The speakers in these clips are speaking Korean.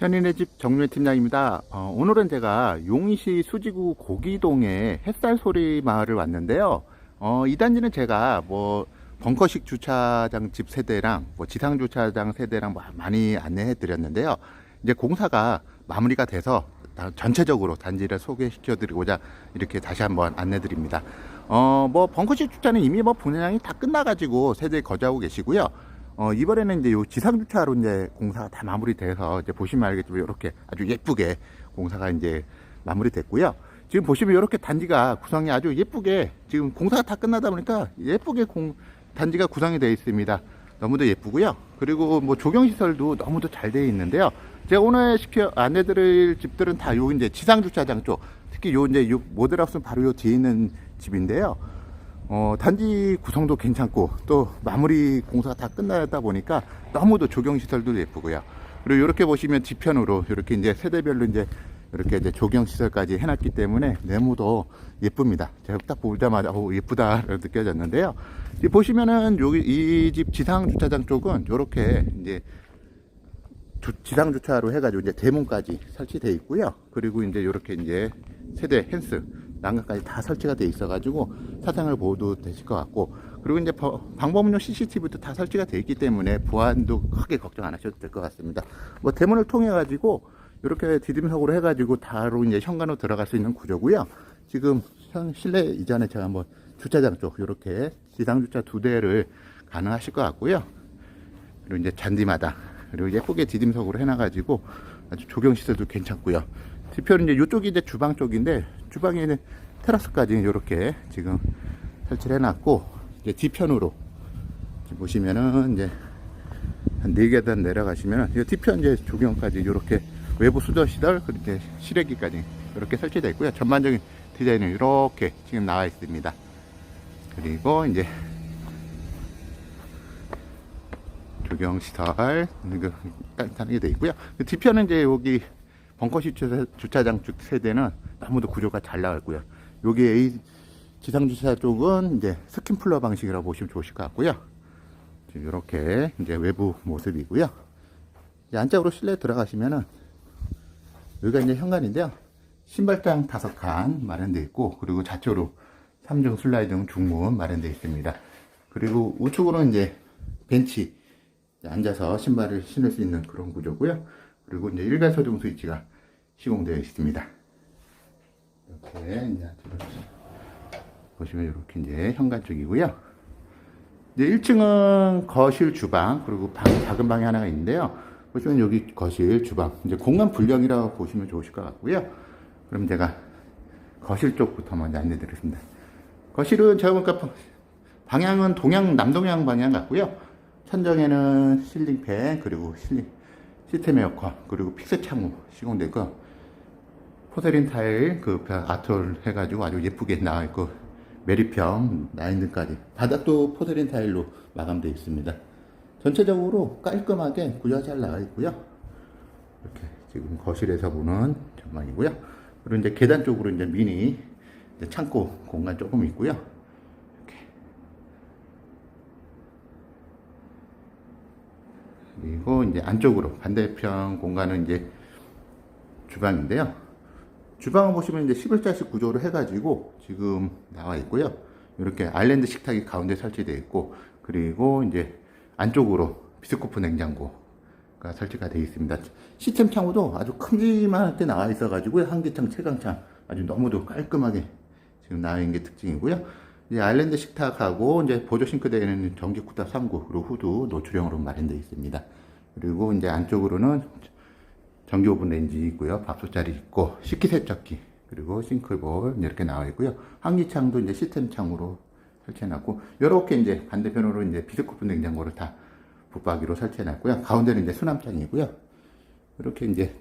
현인의 집 정유회 팀장입니다. 어, 오늘은 제가 용인시 수지구 고기동의 햇살 소리 마을을 왔는데요. 어, 이 단지는 제가 뭐 벙커식 주차장 집 세대랑 뭐 지상 주차장 세대랑 마- 많이 안내해 드렸는데요. 이제 공사가 마무리가 돼서 다- 전체적으로 단지를 소개시켜 드리고자 이렇게 다시 한번 안내 드립니다. 어, 뭐 벙커식 주차는 이미 뭐 분양이 다 끝나 가지고 세대 거주하고 계시고요. 어, 이번에는 이제 요 지상주차로 이제 공사가 다 마무리돼서 이제 보시면 알겠지만 이렇게 아주 예쁘게 공사가 이제 마무리됐고요. 지금 보시면 이렇게 단지가 구성이 아주 예쁘게 지금 공사가 다 끝나다 보니까 예쁘게 공, 단지가 구성이 되어 있습니다. 너무도 예쁘고요. 그리고 뭐 조경 시설도 너무도 잘 되어 있는데요. 제가 오늘 시켜 안내드릴 집들은 다 요 이제 지상 주차장 쪽, 특히 요 이제 요 모델하우스는 바로 요 뒤에 있는 집인데요. 어, 단지 구성도 괜찮고 또 마무리 공사가 다 끝나다 보니까 너무도 조경 시설도 예쁘고요. 그리고 이렇게 보시면 뒤편으로 이렇게 이제 세대별로 이제 이렇게 이제 조경 시설까지 해놨기 때문에 네모도 예쁩니다. 제가 딱 보자마자 오 예쁘다 느껴졌는데요. 이 보시면은 여기 이 집 지상 주차장 쪽은 이렇게 이제 주- 지상 주차로 해가지고 이제 대문까지 설치되어 있고요. 그리고 이제 이렇게 이제 세대 펜스 난간까지 다 설치가 돼 있어 가지고 사생활 보호도 되실 것 같고 그리고 이제 버- 방범용 CCTV도 다 설치가 돼 있기 때문에 보안도 크게 걱정 안 하셔도 될 것 같습니다. 뭐 대문을 통해 가지고 이렇게 디딤석으로 해 가지고 바로 이제 현관으로 들어갈 수 있는 구조고요. 지금 현 실내 이전에 제가 한번 주차장 쪽 이렇게 지상 주차 두 대를 가능하실 것 같고요. 그리고 이제 잔디마다 그리고 예쁘게 디딤석으로 해놔가지고 아주 조경 시설도 괜찮고요. 뒤편은 이제 이쪽이 이제 주방 쪽인데 주방에는 테라스까지 이렇게 지금 설치를 해놨고 이제 뒤편으로 보시면은 이제 한 네 계단 내려가시면 이 뒤편 이제 조경까지 이렇게 외부 수저 시설 그렇게 실외기까지 이렇게 설치되어 있고요. 전반적인 디자인은 이렇게 지금 나와 있습니다. 그리고 이제 조경시설 간단하게 돼 있고요. 그 뒤편은 이제 여기 벙커식 주차- 주차장 쪽 세대는 너무도 구조가 잘 나와 있고요. 여기 A 지상 주차 쪽은 이제 스킨 플러 방식이라고 보시면 좋으실 것 같고요. 이렇게 이제 외부 모습이고요. 이제 안쪽으로 실내 들어가시면은 여기가 이제 현관인데요. 신발장 다섯 칸 마련되어 있고 그리고 좌측으로 3중 슬라이딩 중문 마련되어 있습니다. 그리고 우측으로는 이제 벤치 앉아서 신발을 신을 수 있는 그런 구조고요. 그리고 이제 일괄 소등 스위치가 시공되어 있습니다. 이렇게 이제 보시면 이렇게 이제 현관 쪽이고요. 이제 1층은 거실, 주방 그리고 방 작은 방이 하나가 있는데요. 보시면 여기 거실, 주방 이제 공간 분량이라고 보시면 좋으실 것 같고요. 그럼 제가 거실 쪽부터 먼저 안내드리겠습니다. 거실은 제가 보니까 방향은 동양 남동양 방향 같고요. 천정에는 실링팬 그리고 실링 시스템 에어컨 그리고 픽스 창호 시공되고 포세린 타일 그 아톨 해가지고 아주 예쁘게 나와 있고 메리평 라인등까지 바닥도 포세린 타일로 마감되어 있습니다. 전체적으로 깔끔하게 구조가 잘 나와 있고요. 이렇게 지금 거실에서 보는 전망이고요. 그리고 이제 계단 쪽으로 이제 미니 이제 창고 공간 조금 있고요. 그리고 이제 안쪽으로 반대편 공간은 이제 주방인데요. 주방을 보시면 이제 11자식 구조로 해가지고 지금 나와 있고요. 이렇게 아일랜드 식탁이 가운데 설치되어 있고 그리고 이제 안쪽으로 비스코프 냉장고가 설치가 되어 있습니다. 시스템 창호도 아주 큼지막하게 나와 있어가지고 한기창, 채광창 아주 너무도 깔끔하게 지금 나와 있는 게 특징이고요. 이제 아일랜드 식탁하고 이제 보조 싱크대에는 전기 쿠탑 3구 그리고 후드 노출형으로 마련되어 있습니다. 그리고 이제 안쪽으로는 전기 오븐 레인지 있고요. 밥솥자리 있고 식기세척기 그리고 싱크볼 이렇게 나와 있고요. 환기창도 이제 시스템 창으로 설치해놨고 이렇게 이제 반대편으로 이제 비스코프 냉장고를 다 붙박이로 설치해놨고요. 가운데는 이제 수납장이고요. 이렇게 이제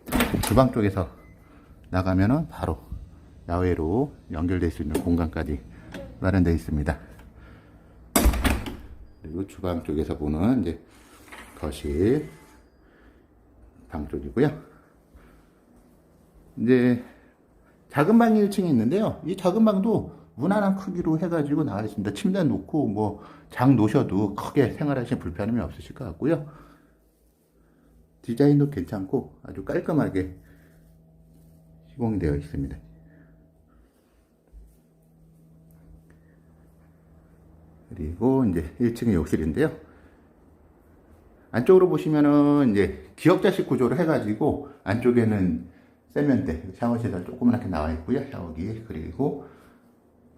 주방 쪽에서 나가면은 바로 야외로 연결될 수 있는 공간까지 마련되어 있습니다. 그리고 주방 쪽에서 보는 이제 거실 방 쪽이고요. 이제 작은 방이 1층에 있는데요. 이 작은 방도 무난한 크기로 해가지고 나와 있습니다. 침대 놓고 뭐 장 놓으셔도 크게 생활하시는 불편함이 없으실 것 같고요. 디자인도 괜찮고 아주 깔끔하게 시공이 되어 있습니다. 그리고 이제 1층의 욕실인데요. 안쪽으로 보시면은 이제 기역자식 구조로 해가지고 안쪽에는 세면대, 샤워시설 조그맣게 나와 있고요. 샤워기 그리고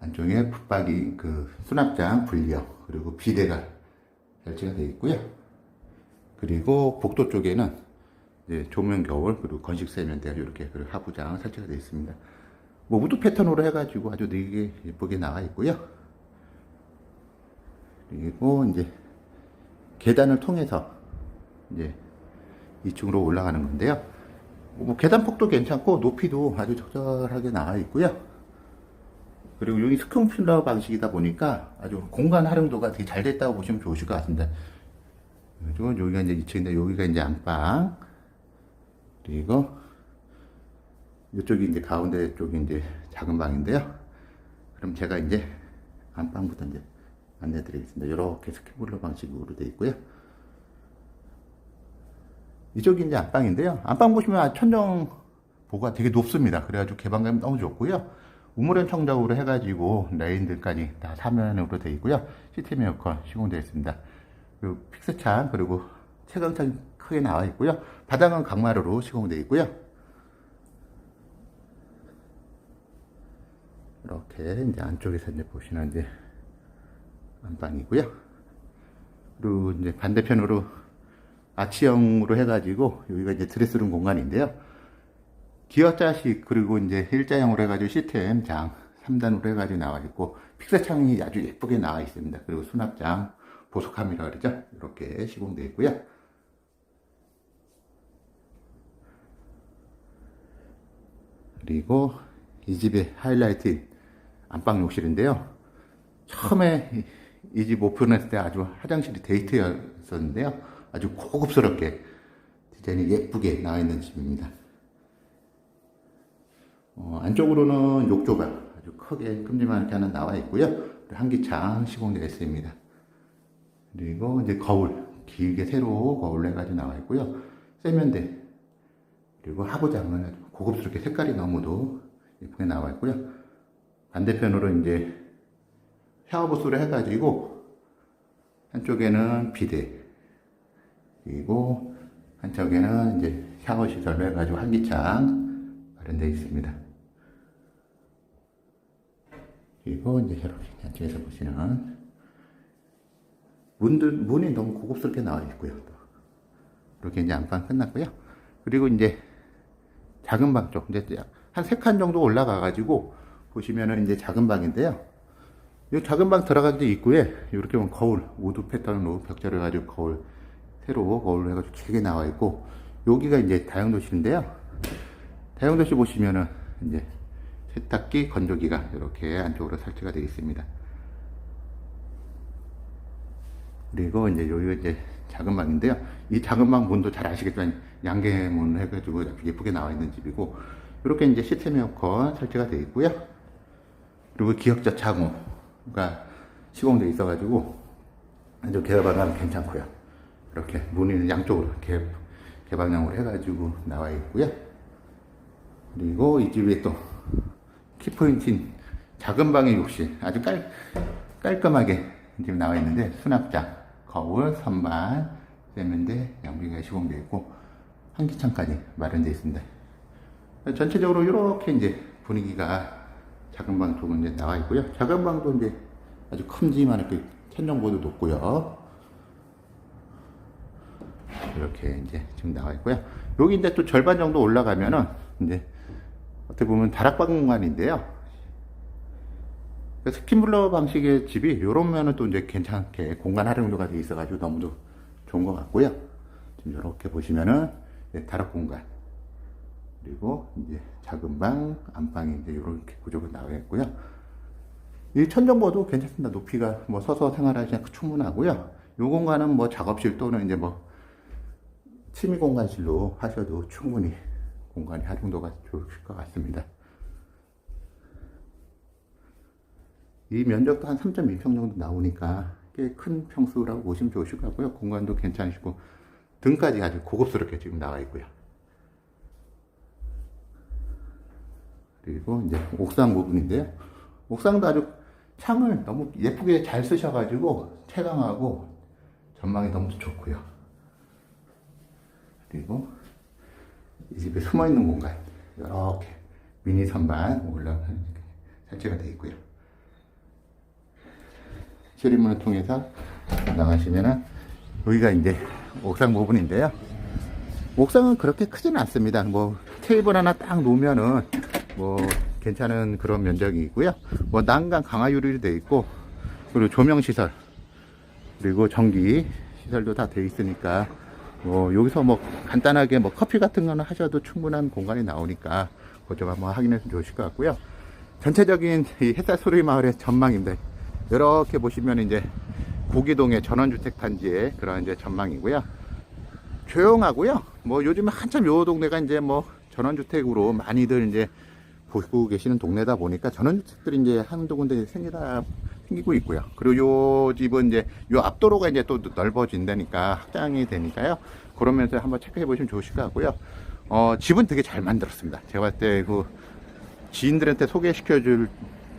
안쪽에 붙박이 그 수납장 분리형 그리고 비대가 설치가 되어 있고요. 그리고 복도 쪽에는 이제 조명 겨울 그리고 건식 세면대 이렇게 그리고 하부장 설치가 되어 있습니다. 뭐 우드 패턴으로 해가지고 아주 되게 예쁘게 나와 있고요. 그리고 이제 계단을 통해서 이제 2층으로 올라가는 건데요. 뭐 계단 폭도 괜찮고 높이도 아주 적절하게 나와 있고요. 그리고 여기 스크럼필러 방식이다 보니까 아주 공간 활용도가 되게 잘 됐다고 보시면 좋으실 것 같습니다. 그리고 여기가 이제 2층인데 여기가 이제 안방 그리고 이쪽이 이제 가운데 쪽이 이제 작은 방인데요. 그럼 제가 이제 안방부터 이제 안내 드리겠습니다. 이렇게 스크롤러 방식으로 되어 있고요. 이쪽이 이제 안방인데요. 안방 보시면 아주 천정 보가 되게 높습니다. 그래가지고 개방감이 너무 좋고요. 우물형 청정으로 해가지고 레인들까지 다 사면으로 되어 있고요. 시스템 에어컨 시공되어 있습니다. 그리고 픽스창 그리고 채광창 크게 나와 있고요. 바닥은 강마루로 시공되어 있고요. 이렇게 이제 안쪽에서 이제 보시는 이제 안방이고요. 그리고 이제 반대편으로 아치형으로 해가지고 여기가 이제 드레스룸 공간인데요. 기어자식 그리고 이제 일자형으로 해가지고 시스템 장 3단으로 해가지고 나와 있고 픽셀 창이 아주 예쁘게 나와 있습니다. 그리고 수납장 보석함이라 그러죠. 이렇게 시공되어 있고요. 그리고 이 집의 하이라이트 안방 욕실인데요. 처음에 이 집 오픈했을 때 아주 화장실이 데이트였었는데요. 아주 고급스럽게 디자인이 예쁘게 나와 있는 집입니다. 어, 안쪽으로는 욕조가 아주 크게 큼지막하게 하나 나와 있고요. 한기창 시공되어 있습니다. 그리고 이제 거울, 길게 세로 거울 해가지고 나와 있고요. 세면대, 그리고 하부장은 고급스럽게 색깔이 너무도 예쁘게 나와 있고요. 반대편으로 이제 샤워부스로 해가지고 한쪽에는 비데, 그리고 한쪽에는 이제 샤워 시설로 해가지고 한기창 마련되어 있습니다. 그리고 이제 이렇게 안쪽에서 보시는 문들, 문이 너무 고급스럽게 나와 있고요. 또. 이렇게 이제 안방 끝났고요. 그리고 이제 작은 방 쪽, 이제 한 세 칸 정도 올라가 가지고 보시면은 이제 작은 방인데요. 이 작은 방 들어가기 입구에 이렇게 보면 거울, 우드 패턴으로 벽자를 가지고 거울, 새로 거울로 해가지고 길게 나와 있고, 여기가 이제 다용도실인데요. 다용도실 보시면은 이제 세탁기, 건조기가 이렇게 안쪽으로 설치가 되어 있습니다. 그리고 이제 여기가 이제 작은 방인데요. 이 작은 방 문도 잘 아시겠지만 양계문 해가지고 예쁘게 나와 있는 집이고 이렇게 이제 시스템 에어컨 설치가 되어 있고요. 그리고 기역자 차고가 시공되어 있어 가지고 아주 개방감 괜찮고요. 이렇게 문이 양쪽으로 개, 개방형으로 해가지고 나와 있고요. 그리고 이 집에 또 키포인트인 작은 방의 욕실 아주 깔, 깔끔하게 지금 나와 있는데 수납장, 거울, 선반, 세면대, 양비가 시공되어 있고 한기창까지 마련되어 있습니다. 전체적으로 이렇게 이제 분위기가 작은 방 쪽은 이제 나와 있고요. 작은 방도 이제 아주 큼지만하게 천정보도 높고요. 이렇게 이제 지금 나와 있고요. 여기 이제 또 절반 정도 올라가면은 이제 어떻게 보면 다락방 공간인데요. 스킨블러 방식의 집이 이런 면은 또 이제 괜찮게 공간 활용도가 돼 있어가지고 너무도 좋은 것 같고요. 지금 이렇게 보시면은 네, 다락 공간 그리고 이제 작은 방, 안방이 이제 이렇게 구조가 나와 있고요. 이 천정보도 괜찮습니다. 높이가 뭐 서서 생활하시면 충분하고요. 이 공간은 뭐 작업실 또는 이제 뭐 취미 공간실로 하셔도 충분히 공간의 활용도가 좋으실 것 같습니다. 이 면적도 한 3.1평 정도 나오니까 꽤 큰 평수라고 보시면 좋으실 것 같고요. 공간도 괜찮으시고 등까지 아주 고급스럽게 지금 나와 있고요. 그리고 이제 옥상 부분인데요. 옥상도 아주 창을 너무 예쁘게 잘 쓰셔가지고 채광하고 전망이 너무 좋고요. 그리고 이 집에 숨어 있는 공간 이렇게 미니 선반 올라 설치가 되어 있고요. 출입문을 통해서 나가시면은 여기가 이제 옥상 부분인데요. 옥상은 그렇게 크지는 않습니다. 뭐 테이블 하나 딱 놓으면은 뭐 괜찮은 그런 면적이 있고요. 뭐 난간 강화 유리로 되어 있고 그리고 조명 시설 그리고 전기 시설도 다 되어 있으니까 뭐 여기서 뭐 간단하게 뭐 커피 같은 거는 하셔도 충분한 공간이 나오니까 그거 좀 한번 확인해서 좋으실 것 같고요. 전체적인 이 햇살 소리 마을의 전망입니다. 이렇게 보시면 이제 고기동의 전원주택 단지의 그런 이제 전망이고요. 조용하고요. 뭐 요즘에 한참 요 동네가 이제 뭐 전원주택으로 많이들 이제 보고 계시는 동네다 보니까 전원주택들이 이제 한두 군데 생기다 생기고 있고요. 그리고 요 집은 이제 요 앞도로가 이제 또 넓어진다니까 확장이 되니까요. 그러면서 한번 체크해 보시면 좋으실 것 같고요. 어, 집은 되게 잘 만들었습니다. 제가 봤을 때 그 지인들한테 소개시켜 줄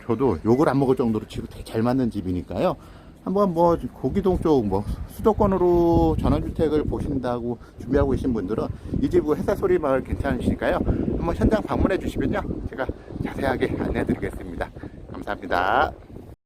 저도 욕을 안 먹을 정도로 집을 되게 잘 만든 집이니까요. 한번 뭐 고기동 쪽 뭐 수도권으로 전원주택을 보신다고 준비하고 계신 분들은 이집 햇살소리 마을 괜찮으시니까요. 한번 현장 방문해 주시면요. 제가 자세하게 안내해 드리겠습니다. 감사합니다.